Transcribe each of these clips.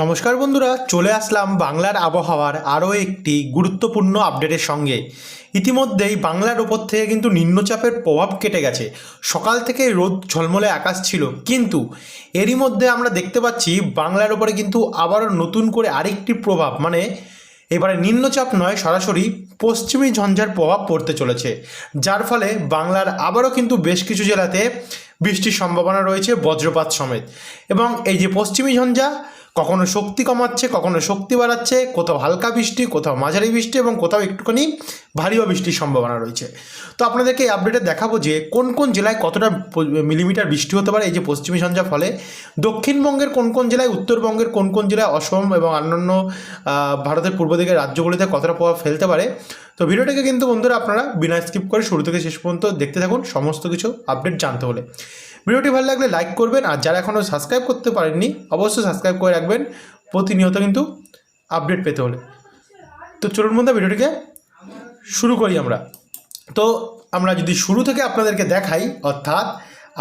নমস্কার বন্ধুরা, চলে আসলাম বাংলার আবহাওয়ার আরও একটি গুরুত্বপূর্ণ আপডেটের সঙ্গে। ইতিমধ্যেই বাংলার ওপর থেকে কিন্তু নিম্নচাপের প্রভাব কেটে গেছে। সকাল থেকে রোদ ঝলমলে আকাশ ছিল, কিন্তু এরই মধ্যে আমরা দেখতে পাচ্ছি বাংলার ওপরে কিন্তু আবারও নতুন করে আরেকটি প্রভাব মানে এবারে নিম্নচাপ নয়, সরাসরি পশ্চিমী ঝঞ্ঝার প্রভাব পড়তে চলেছে। যার ফলে বাংলার আবারও কিন্তু বেশ কিছু জেলাতে বৃষ্টির সম্ভাবনা রয়েছে বজ্রপাত সমেত। এবং এই যে পশ্চিমী ঝঞ্ঝা কখনো শক্তি কমাচ্ছে, কখনো শক্তি বাড়াচ্ছে, কোথাও হালকা বৃষ্টি, কোথাও মাঝারি বৃষ্টি এবং কোথাও একটুখানি ভারীও বৃষ্টির সম্ভাবনা রয়েছে। তো আপনাদেরকে এই আপডেটে দেখাবো যে কোন কোন জেলায় কতটা মিলিমিটার বৃষ্টি হতে পারে, এই যে পশ্চিমী ঝঞ্ঝার ফলে। দক্ষিণবঙ্গের কোন কোন জেলায়, উত্তরবঙ্গের কোন কোন জেলায়, অসম এবং অন্যান্য ভারতের পূর্ব দিকের রাজ্যগুলিতে কতটা প্রভাব ফেলতে পারে তো ভিডিওটাকে কিন্তু বন্ধুরা আপনারা বিনা স্কিপ করে শুরু থেকে শেষ পর্যন্ত দেখতে থাকুন, সমস্ত কিছু আপডেট জানতে হলে। ভিডিওটি ভালো লাগলে লাইক করবেন আর যারা এখনও সাবস্ক্রাইব করতে পারেননি, অবশ্যই সাবস্ক্রাইব করে রাখবেন। প্রতিনিয়ত কিন্তু আপডেট পেতে হলে। তো চলুন বন্ধু ভিডিওটিকে শুরু করি আমরা। তো আমরা যদি শুরু থেকে আপনাদেরকে দেখাই, অর্থাৎ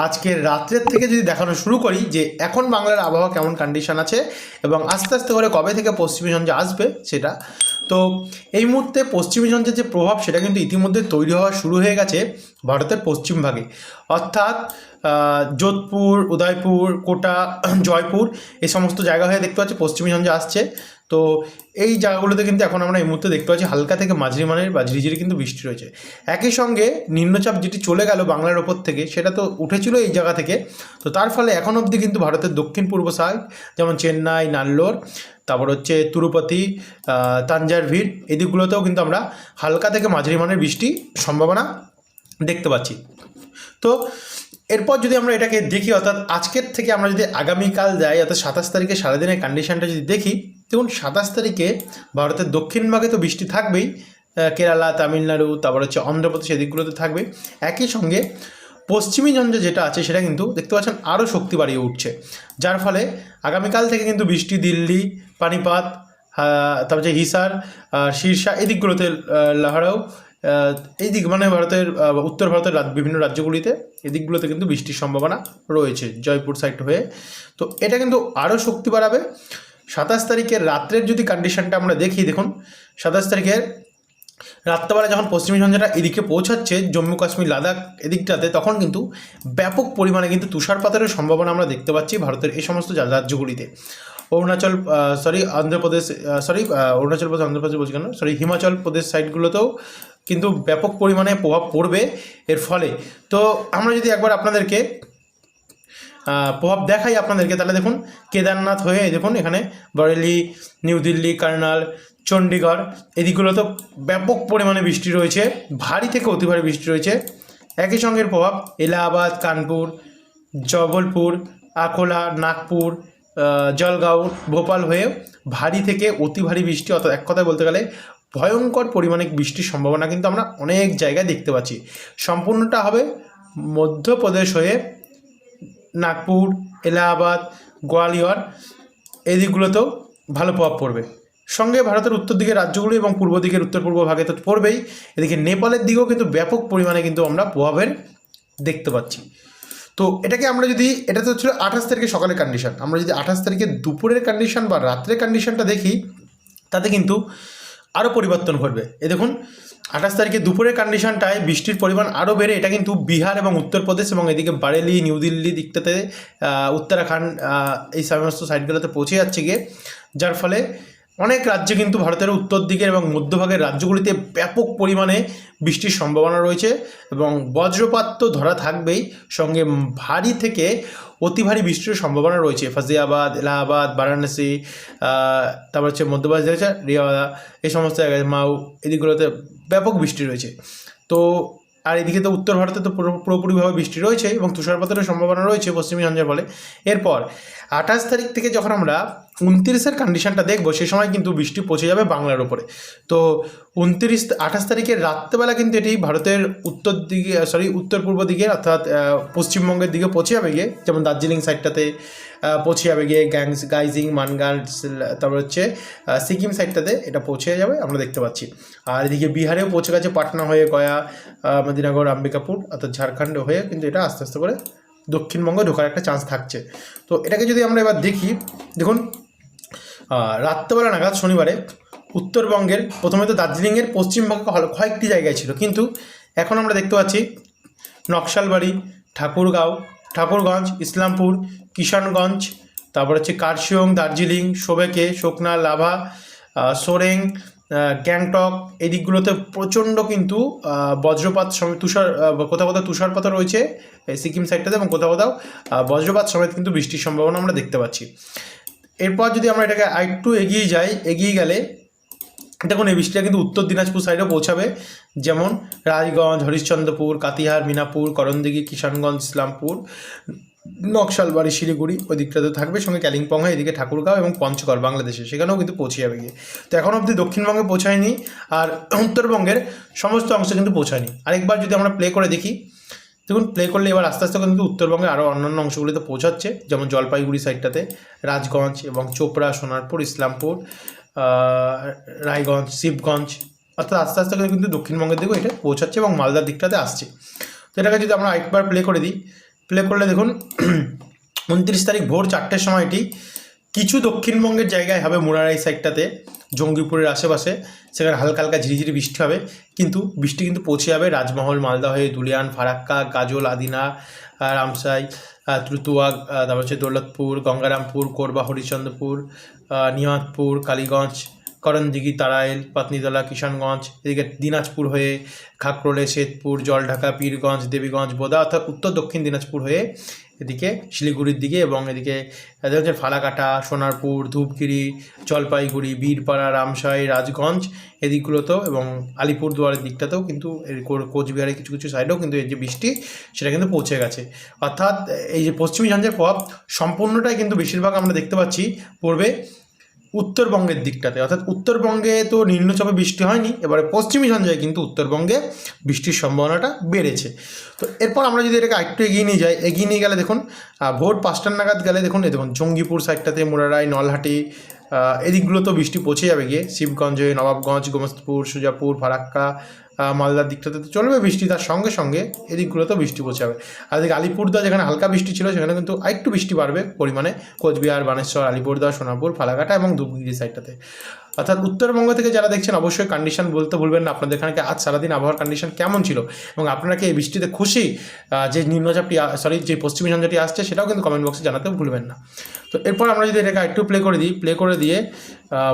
আজকের রাত্রের থেকে যদি দেখানো শুরু করি যে এখন বাংলার আবহাওয়া কেমন কন্ডিশন আছে এবং আস্তে আস্তে করে কবে থেকে পশ্চিমী ঝঞ্ঝা আসবে সেটা তো এই মুহূর্তে পশ্চিমী যন্ত্রের যে প্রভাব, সেটা কিন্তু ইতিমধ্যে তৈরি হওয়া শুরু হয়ে গেছে ভারতের পশ্চিমভাগে অর্থাৎ যোধপুর, উদয়পুর, কোটা, জয়পুর, এই সমস্ত জায়গা হয়ে দেখতে পাচ্ছি পশ্চিমী ঝঞ্ঝা আসছে। তো এই জায়গাগুলোতে কিন্তু এখন আমরা এই মুহূর্তে দেখতে পাচ্ছি হালকা থেকে মাঝারি মানের বা ঝিরিঝিরি কিন্তু বৃষ্টি রয়েছে। একই সঙ্গে নিম্নচাপ যেটি চলে গেল বাংলার ওপর থেকে, সেটা তো উঠেছিল এই জায়গা থেকে। তো তার ফলে এখন অবধি কিন্তু ভারতের দক্ষিণ পূর্ব সাইড যেমন চেন্নাই, নাল্লোর, তারপর হচ্ছে তিরুপতি তাঞ্জারভির এই দিকগুলোতেও কিন্তু আমরা হালকা থেকে মাঝারি মানের বৃষ্টি সম্ভাবনা দেখতে পাচ্ছি। তো এরপর যদি আমরা এটাকে দেখি, অর্থাৎ আজকের থেকে আমরা যদি আগামীকাল যাই, অর্থাৎ সাতাশ তারিখে সারাদিনের কন্ডিশনটা যদি দেখি দেখুন, সাতাশ তারিখে ভারতের দক্ষিণ ভাগে তো বৃষ্টি থাকবেই কেরালা, তামিলনাড়ু, তারপর হচ্ছে অন্ধ্রপ্রদেশ এদিকগুলোতে থাকবে। একই সঙ্গে পশ্চিমী ঝঞ্ঝা যেটা আছে সেটা কিন্তু দেখতে পাচ্ছেন আরও শক্তি বাড়িয়ে উঠছে। যার ফলে আগামীকাল থেকে কিন্তু বৃষ্টি দিল্লি, পানিপাত তারপর যে হিসার শীর্ষা এই দিকগুলোতে লাহারাও এই দিক মানে ভারতের উত্তর ভারতের বিভিন্ন রাজ্যগুলিতে এই দিকগুলোতে কিন্তু বৃষ্টির সম্ভাবনা রয়েছে জয়পুর সাইড হয়ে। তো এটা কিন্তু আরও শক্তি বাড়াবে। সাতাশ তারিখের রাত্রের যদি কন্ডিশনটা আমরা দেখি, দেখুন, সাতাশ তারিখের রাত্রেবেলা যখন পশ্চিমী ঝঞ্ঝাটা এদিকে পৌঁছাচ্ছে, জম্মু কাশ্মীর, লাদাখ এদিকটাতে, তখন কিন্তু ব্যাপক পরিমাণে কিন্তু তুষারপাতেরও সম্ভাবনা আমরা দেখতে পাচ্ছি ভারতের এই সমস্ত রাজ্যগুলিতে। অরুণাচল সরি অন্ধ্রপ্রদেশ সরি অরুণাচল প্রদেশ, অন্ধ্রপ্রদেশ বলছি কেন? সরি হিমাচল প্রদেশ সাইডগুলোতেও কিন্তু ব্যাপক পরিমাণে প্রভাব পড়বে এর ফলে। তো আমরা যদি একবার আপনাদেরকে প্রভাব দেখাই আপনাদেরকে। তাহলে দেখুন, কেদারনাথ হয়ে দেখুন, এখানে বরেলি, নিউ দিল্লি, কার্নাল, চণ্ডীগড়, এদিকগুলোতে ব্যাপক পরিমাণে বৃষ্টি রয়েছে, ভারী থেকে অতি ভারী বৃষ্টি রয়েছে। একই সঙ্গে প্রভাব এলাহাবাদ, কানপুর, জবলপুর, আকোলা, নাগপুর জলগাঁও, ভোপাল হয়ে ভারী থেকে অতি ভারী বৃষ্টি, অর্থাৎ এক কথায় বলতে গেলে ভয়ঙ্কর পরিমাণে বৃষ্টির সম্ভাবনা কিন্তু আমরা অনেক জায়গায় দেখতে পাচ্ছি। সম্পূর্ণটা হবে মধ্যপ্রদেশ হয়ে নাগপুর, এলাহাবাদ, গোয়ালিয়র এই দিকগুলোতেও ভালো প্রভাব পড়বে। সঙ্গে ভারতের উত্তর দিকের রাজ্যগুলি এবং পূর্ব দিকের উত্তর পূর্ব ভাগে তো পড়বেই। এদিকে নেপালের দিকেও কিন্তু ব্যাপক পরিমাণে কিন্তু আমরা প্রভাবের দেখতে পাচ্ছি। তো এটাকে আমরা যদি এটা তো ছিল আঠাশ তারিখে সকালের কন্ডিশন আমরা যদি আঠাশ তারিখে দুপুরের কন্ডিশন বা রাত্রের কন্ডিশনটা দেখি, তাতে কিন্তু আরও পরিবর্তন ঘটবে। এ দেখুন, আঠাশ তারিখে দুপুরের কন্ডিশনটায় বৃষ্টির পরিমাণ আরও বেড়ে, এটা কিন্তু বিহার এবং উত্তরপ্রদেশ এবং এদিকে বারেলি, নিউ দিল্লি দিকটাতে উত্তরাখণ্ড এই সমস্ত সাইডগুলোতে পৌঁছে যাচ্ছে গিয়ে। যার ফলে অনেক রাজ্যে কিন্তু ভারতের উত্তর দিকের এবং মধ্যভাগের রাজ্যগুলিতে ব্যাপক পরিমাণে বৃষ্টির সম্ভাবনা রয়েছে এবং বজ্রপাত তো ধরা থাকবেই, সঙ্গে ভারী থেকে অতি ভারী বৃষ্টির সম্ভাবনা রয়েছে। ফাজিয়াবাদ এলাহাবাদ, বারাণসী তারপর হচ্ছে মধ্যপ্রদেশ রয়েছে রিয়াওয়াদা এই সমস্ত জায়গায় মাউ, এদিকগুলোতে ব্যাপক বৃষ্টি রয়েছে। তো, আর এদিকে তো উত্তর ভারতে তো পুরোপুরিভাবে বৃষ্টি রয়েছে এবং তুষারপাতেরও সম্ভাবনা রয়েছে পশ্চিমী ফলে। এরপর, আঠাশ তারিখ থেকে যখন আমরা উনত্রিশের কন্ডিশনটা দেখব, সে সময় কিন্তু বৃষ্টি পৌঁছে যাবে বাংলার উপরে। তো উনত্রিশ, আঠাশ তারিখের রাত্রেবেলা কিন্তু এটি ভারতের উত্তর দিকে সরি উত্তর পূর্ব দিকে, অর্থাৎ পশ্চিমবঙ্গের দিকে পৌঁছে যাবে গিয়ে, যেমন দার্জিলিং সাইডটাতে পৌঁছে যাবে গিয়ে গ্যাংস, গাইজিং মানগান তারপর হচ্ছে সিকিম সাইডটাতে এটা পৌঁছে যাবে, আমরা দেখতে পাচ্ছি। আর এদিকে বিহারেও পৌঁছে গেছে, পাটনা হয়ে গয়া মদিনাগড় আম্বিকাপুর, অর্থাৎ ঝাড়খণ্ড হয়ে কিন্তু এটা আস্তে আস্তে করে দক্ষিণবঙ্গে ঢোকার একটা চান্স থাকছে। তো এটাকে যদি আমরা এবার দেখি, দেখুন রাত্রেবেলা নাগাদ শনিবারে উত্তরবঙ্গের, প্রথমে তো দার্জিলিংয়ের পশ্চিমবঙ্গে কয়েকটি জায়গায় ছিল। কিন্তু এখন আমরা দেখতে পাচ্ছি নকশালবাড়ি, ঠাকুরগাঁও, ঠাকুরগঞ্জ, ইসলামপুর, কিষানগঞ্জ, তারপর হচ্ছে কার্শিয়ং দার্জিলিং, সোবেকে শোকনা লাভা সোরেং গ্যাংটক, এই দিকগুলোতে প্রচণ্ড কিন্তু বজ্রপাত সমেত তুষার কোথাও কোথাও তুষারপাতও রয়েছে সিকিম সাইডটাতে এবং কোথাও কোথাও বজ্রপাত সমেত কিন্তু বৃষ্টির সম্ভাবনা আমরা দেখতে পাচ্ছি। এরপর যদি আমরা এটাকে আরেকটু এগিয়ে যাই, এগিয়ে গেলে, দেখুন, এই বৃষ্টিটা কিন্তু উত্তর দিনাজপুর সাইডেও পৌঁছাবে। যেমন রাজগঞ্জ হরিশ্চন্দ্রপুর, কাতিহার, মিনাপুর, করণদিঘি, কিষানগঞ্জ, ইসলামপুর। নকশালবাড়ি শিলিগুড়ি ওই দিকটাতে থাকবে, সঙ্গে কালিম্পং হয় এদিকে ঠাকুরগাঁও এবং পঞ্চগড় বাংলাদেশে। সেখানেও কিন্তু পৌঁছে যাবে গিয়ে। তো এখন অবধি দক্ষিণবঙ্গে পৌঁছায়নি আর উত্তরবঙ্গের সমস্ত অংশে কিন্তু পৌঁছায়নি। আরেকবার যদি আমরা প্লে করে দেখি, দেখুন প্লে করলে এবার আস্তে আস্তে কিন্তু উত্তরবঙ্গে আরও অন্যান্য অংশগুলিতে পৌঁছাচ্ছে, যেমন জলপাইগুড়ি সাইডটাতে রাজগঞ্জ এবং চোপড়া, সোনারপুর, ইসলামপুর রায়গঞ্জ, শিবগঞ্জ, অর্থাৎ আস্তে আস্তে করে কিন্তু দক্ষিণবঙ্গের দিকেও এটা পৌঁছাচ্ছে এবং মালদার দিকটাতে আসছে। তো এটাকে যদি আমরা একবার প্লে করে দিই প্লে করলে দেখুন উনত্রিশ তারিখ ভোর চারটের সময় এটি কিছু দক্ষিণবঙ্গের জায়গায় হবে মুরারাই সাইডটাতে জঙ্গিপুরের আশেপাশে। সেখানে হালকা হালকা ঝিরিঝিরি বৃষ্টি হবে কিন্তু বৃষ্টি কিন্তু পৌঁছে যাবে। রাজমহল মালদা হয়ে দুলিয়ান ফারাক্কা গাজল আদিনা রামসাই ত্রুতুয়া তারপর হচ্ছে দৌলতপুর গঙ্গারামপুর কোরবা হরিচন্দ্রপুর আহ, নিয়াতপুর কালীগঞ্জ করণদিঘি, তারাইল, পাতনিতলা, কিষানগঞ্জ, এদিকে দিনাজপুর হয়ে খাকরোলে, শেতপুর, জলঢাকা, পীরগঞ্জ, দেবীগঞ্জ, বোদা, অর্থাৎ উত্তর দক্ষিণ দিনাজপুর হয়ে এদিকে শিলিগুড়ির দিকে এবং এদিকে এদের হচ্ছে ফালাকাটা, সোনারপুর, ধূপগিরি, জলপাইগুড়ি, বীরপাড়া, রামসাই, রাজগঞ্জ, এদিকগুলোতেও এবং আলিপুরদুয়ারের দিকটাতেও কিন্তু কোচবিহারের কিছু কিছু সাইডেও কিন্তু এই যে বৃষ্টি, সেটা কিন্তু পৌঁছে গেছে। অর্থাৎ এই যে পশ্চিমী ঝঞ্ঝার প্রভাব সম্পূর্ণটাই কিন্তু বেশিরভাগ আমরা দেখতে পাচ্ছি। পড়বে উত্তরবঙ্গের দিকটাতে। অর্থাৎ উত্তরবঙ্গে তো নিম্নচাপে বৃষ্টি হয়নি, এবারে পশ্চিমী ঝঞ্ঝায় কিন্তু উত্তরবঙ্গে বৃষ্টির সম্ভাবনাটা বেড়েছে। তো এরপর আমরা যদি এটাকে আরেকটু এগিয়ে নিয়ে যাই, এগিয়ে নিয়ে গেলে দেখুন ভোর পাঁচটার নাগাদ গেলে দেখুন এই দেখুন, জঙ্গিপুর সাইডটাতে, মুরারাই, নলহাটি এদিকগুলো তো বৃষ্টি পৌঁছে যাবে গিয়ে, শিবগঞ্জে, নবাবগঞ্জ, গোমস্তপুর, সুজাপুর, ফারাক্কা মালদার দিকটাতে তো চলবে বৃষ্টি, তার সঙ্গে সঙ্গে এদিকগুলোতেও বৃষ্টি পৌঁছে যাবে আর এদিকে আলিপুরদুয়ার যেখানে হালকা বৃষ্টি ছিল, সেখানে কিন্তু আরেকটু বৃষ্টি বাড়বে পরিমাণে। কোচবিহার, বানেশ্বর, আলিপুরদুয়ার, সোনাপুর, ফালাকাটা এবং ধূপগিরি সাইডটাতে। অর্থাৎ উত্তরবঙ্গ থেকে যারা দেখছেন, অবশ্যই কন্ডিশন বলতে ভুলবেন না। আপনাদের এখানে আজ সারাদিন আবহাওয়ার কন্ডিশন কেমন ছিল? এবং আপনারা কি এই বৃষ্টিতে খুশি? যে নিম্নচাপটি সরি যে পশ্চিমী ঝঞ্ঝাটি আসছে, সেটাও কিন্তু কমেন্ট বক্সে জানাতে ভুলবেন না। তো এরপর আমরা যদি এটাকে একটু প্লে করে দিই প্লে করে দিয়ে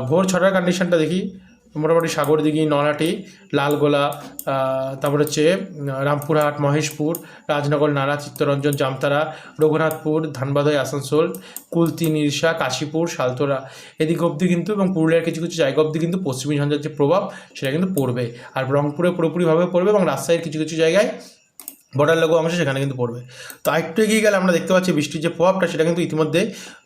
ভোর ছটার কন্ডিশনটা দেখি। মোটামুটি সাগরদিঘি নলাটি লালগোলা তারপর হচ্ছে রামপুরহাট, মহেশপুর, রাজনগর নাড়া চিত্তরঞ্জন, জামতারা, রঘুনাথপুর, ধানবাদয়, আসানসোল, কুলতি নিরসা কাশীপুর সালতোরা এদিক অবধি কিন্তু এবং পুরুলিয়ার কিছু কিছু জায়গা অবধি কিন্তু পশ্চিমী ঝঞ্ঝার যে প্রভাব, সেটা কিন্তু পড়বে। আর রংপুরে পুরোপুরিভাবে পড়বে এবং রাজশাহীর কিছু কিছু জায়গায় বর্ডার লাগু অংশ সেখানে কিন্তু পড়বে। তো আরেকটু এগিয়ে গেলে আমরা দেখতে পাচ্ছি বৃষ্টির যে প্রভাবটা, সেটা কিন্তু ইতিমধ্যে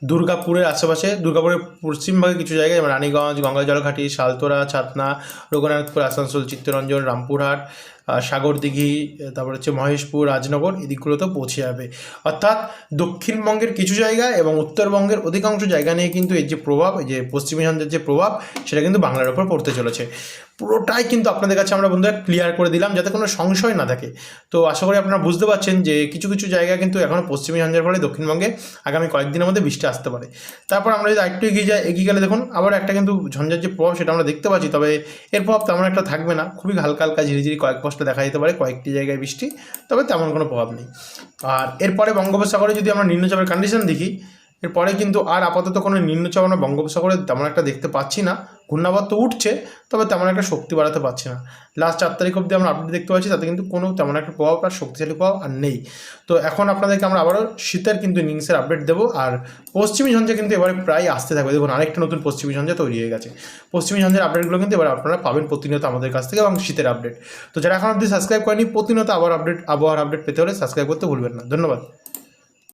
দুর্গাপুরের আশেপাশে, দুর্গাপুরের পশ্চিমভাগে কিছু জায়গায় রানীগঞ্জ গঙ্গা জলঘাটি সালতোরা ছাতনা, রঘুনাথপুর, আসানসোল, চিত্তরঞ্জন, রামপুরহাট সাগরদিঘি তারপর হচ্ছে মহেশপুর, রাজনগর, এদিকগুলোতেও পৌঁছে যাবে। অর্থাৎ দক্ষিণবঙ্গের কিছু জায়গা এবং উত্তরবঙ্গের অধিকাংশ জায়গা নিয়ে কিন্তু এর যে প্রভাব, এই যে পশ্চিমী ঝঞ্ঝার যে প্রভাব, সেটা কিন্তু বাংলার ওপর পড়তে চলেছে। পুরোটাই কিন্তু আপনাদের কাছে আমরা বন্ধুরা ক্লিয়ার করে দিলাম যাতে কোনো সংশয় না থাকে। তো আশা করি আপনারা বুঝতে পারছেন যে কিছু কিছু জায়গা কিন্তু এখনও পশ্চিমী ঝঞ্ঝার ফলে দক্ষিণবঙ্গে আগামী কয়েকদিনের মধ্যে বৃষ্টি আসতে পারে। তারপর আমরা যদি একটু এগিয়ে যাই, এগিয়ে গেলে দেখুন, আবার একটা কিন্তু ঝঞ্ঝার যে প্রভাব সেটা আমরা দেখতে পাচ্ছি, তবে এর প্রভাব তেমন একটা থাকবে না। খুবই হালকা হালকা, ঝিরিঝিরি কয়েক পশটা দেখা যেতে পারে, কয়েকটি জায়গায় বৃষ্টি, তবে তেমন কোনো প্রভাব নেই। আর এরপরে বঙ্গোপসাগরে যদি আমরা নিম্নচাপের কন্ডিশন দেখি, এরপরে কিন্তু আর আপাতত কোনো নিম্নচাপ আমরা বঙ্গোপসাগরে তেমন একটা দেখতে পাচ্ছি না। ঘূর্ণাবর্ত উঠছে, তবে তেমন একটা শক্তি বাড়াতে পারছে না। লাস্ট চার তারিখ অবধি আমরা আপডেট দেখতে পাচ্ছি, তাতে কিন্তু কোনো তেমন একটা প্রভাব আর শক্তিশালী প্রভাব আর নেই। তো এখন আপনাদেরকে আমরা আবারও শীতের কিন্তু ইনিংসের আপডেট দেবো, আর পশ্চিমী ঝঞ্ঝা কিন্তু এবারে প্রায় আসতে থাকবে। দেখুন, আরেকটা নতুন পশ্চিমী ঝঞ্ঝা তৈরি হয়ে গেছে। পশ্চিমী ঝঞ্ঝার আপডেটগুলো কিন্তু এবার আপনারা পাবেন প্রতিনিয়ত আমাদের কাছ থেকে এবং শীতের আপডেট তো যারা এখন অবধি সাবস্ক্রাইব করেনি প্রতিনিয়ত আবার আপডেট আবহাওয়ার আপডেট পেতে হলে সাবস্ক্রাইব করতে ভুলবেন না। ধন্যবাদ।